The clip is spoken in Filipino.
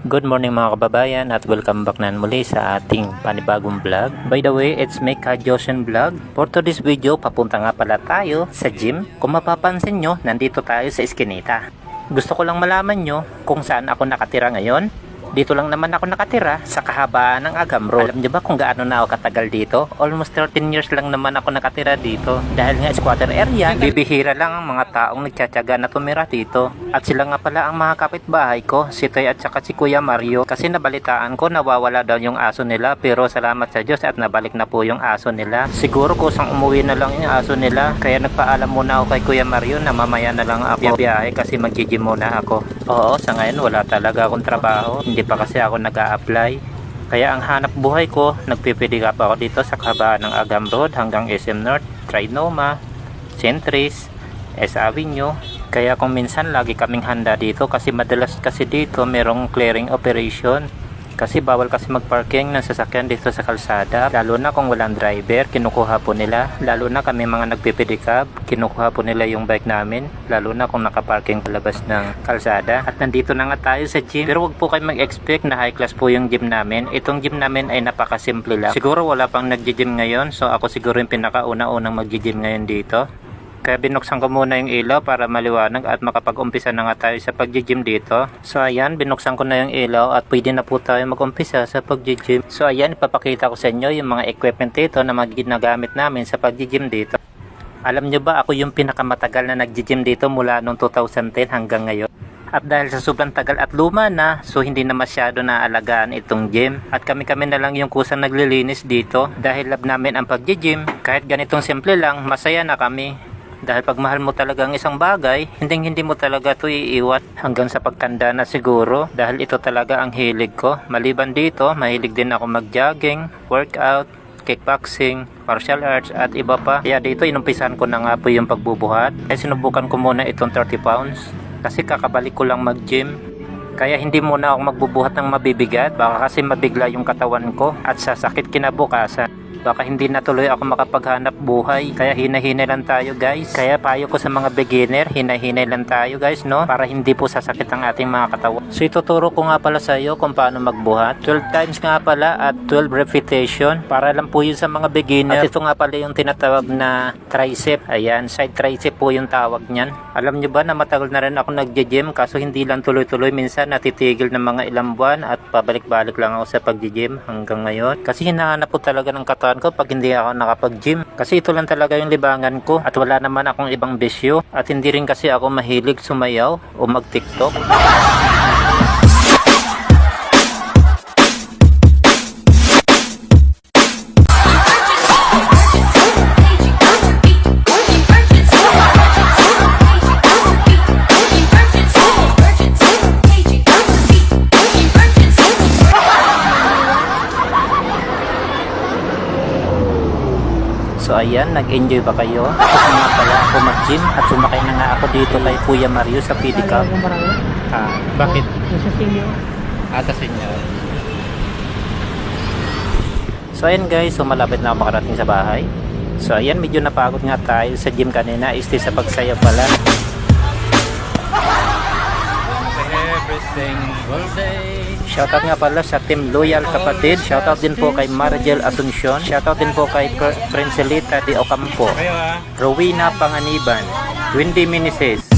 Good morning mga kababayan at welcome back na muli sa ating panibagong vlog. By the way, it's me Ka Joshen Vlog. For today's video, papunta nga pala tayo sa gym. Kung mapapansin nyo, nandito tayo sa Eskinita. Gusto ko lang malaman nyo kung saan ako nakatira ngayon. Dito lang naman ako nakatira sa kahabaan ng Agam Road. Alam nyo ba kung gaano na ako katagal dito? Almost 13 years lang naman ako nakatira dito. Dahil nga squatter area, bibihira lang ang mga taong nagtsatsaga na tumira dito. At sila nga pala ang mga kapitbahay ko, si Toy at saka si Kuya Mario. Kasi nabalitaan ko nawawala daw yung aso nila pero salamat sa Diyos at nabalik na po yung aso nila. Siguro kusang umuwi na lang yung aso nila kaya nagpaalam muna ako kay Kuya Mario na mamaya na lang ako biyahe kasi mag-gym muna ako. Oo, sa ngayon wala talaga akong trabaho. Hindi pa kasi ako nag apply Kaya ang hanap buhay ko, nagpipidikap ako dito sa kahabaan ng Agam Road hanggang SM North, Trinoma, Centris, S Avenue. Kaya kung minsan lagi kaming handa dito kasi madalas kasi dito merong clearing operation. Kasi bawal kasi magparking ng sasakyan dito sa kalsada. Lalo na kung walang driver, kinukuha po nila. Lalo na kami mga nagpipidikab, kinukuha po nila yung bike namin. Lalo na kung nakaparking palabas ng kalsada. At nandito na nga tayo sa gym. Pero wag po kayo mag-expect na high class po yung gym namin. Itong gym namin ay napakasimple lang. Siguro wala pang nag-gym ngayon. So ako siguro yung pinakauna-unang mag-gym ngayon dito. Kaya binuksan ko muna yung ilaw para maliwanag at makapag-umpisa na nga tayo sa pag-gym dito. So ayan, binuksan ko na yung ilaw at pwede na po tayo mag-umpisa sa pag-gym. So ayan, ipapakita ko sa inyo yung mga equipment dito na ginagamit namin sa pag-gym dito. Alam nyo ba ako yung pinakamatagal na nag-gym dito mula noong 2010 hanggang ngayon. At dahil sa sobrang tagal at luma na, so hindi na masyado naalagaan itong gym. At kami-kami na lang yung kusang naglilinis dito dahil love namin ang pag-gym. Kahit ganitong simple lang, masaya na kami. Dahil pag mahal mo talaga ang isang bagay, hindi hindi mo talaga ito iiwat hanggang sa pagtanda na siguro dahil ito talaga ang hilig ko. Maliban dito, mahilig din ako mag-jogging, workout, kickboxing, martial arts at iba pa. Kaya dito inumpisan ko na nga po yung pagbubuhat. Kaya sinubukan ko muna itong 30 pounds kasi kakabalik ko lang mag-gym. Kaya hindi muna ako magbubuhat ng mabibigat baka kasi mabigla yung katawan ko at sasakit kinabukasan. Baka hindi na tuloy ako makapaghanap buhay. Kaya hinahinay lang tayo guys. Kaya payo ko sa mga beginner, hinahinay lang tayo guys no. Para hindi po sasakit ang ating mga katawan. So ituturo ko nga pala sa iyo kung paano magbuhat. 12 times nga pala at 12 repetition. Para lang po yun sa mga beginner. At ito nga pala yung tinatawag na tricep. Ayan, side tricep po yung tawag niyan. Alam nyo ba na matagal na rin ako nagje-gym kaso hindi lang tuloy-tuloy. Minsan natitigil ng mga ilang buwan at pabalik-balik lang ako sa pag-gym hanggang ngayon. Kasi hinahanap po talaga ng katawan ko pag hindi ako nakapag-gym. Kasi ito lang talaga yung libangan ko at wala naman akong ibang bisyo. At hindi rin kasi ako mahilig sumayaw o mag-tiktok. So ayan, nag-enjoy ba kayo? Tapos nga pala ako mag-gym at sumakay na nga ako dito kay Kuya Mario sa Cup. Ah, bakit? Nasa senior. Ata sa inyo. So ayan guys, so malapit na ako makarating sa bahay. So ayan, medyo napagod nga tayo sa gym kanina. Isti sa pagsayaw pala. Every single day. Shoutout nga pala sa Team Loyal Kapatid. Shoutout din po kay Margel Asuncion. Shoutout din po kay Pr- Princelita de Ocampo. Rowena Panganiban. Wendy Minises.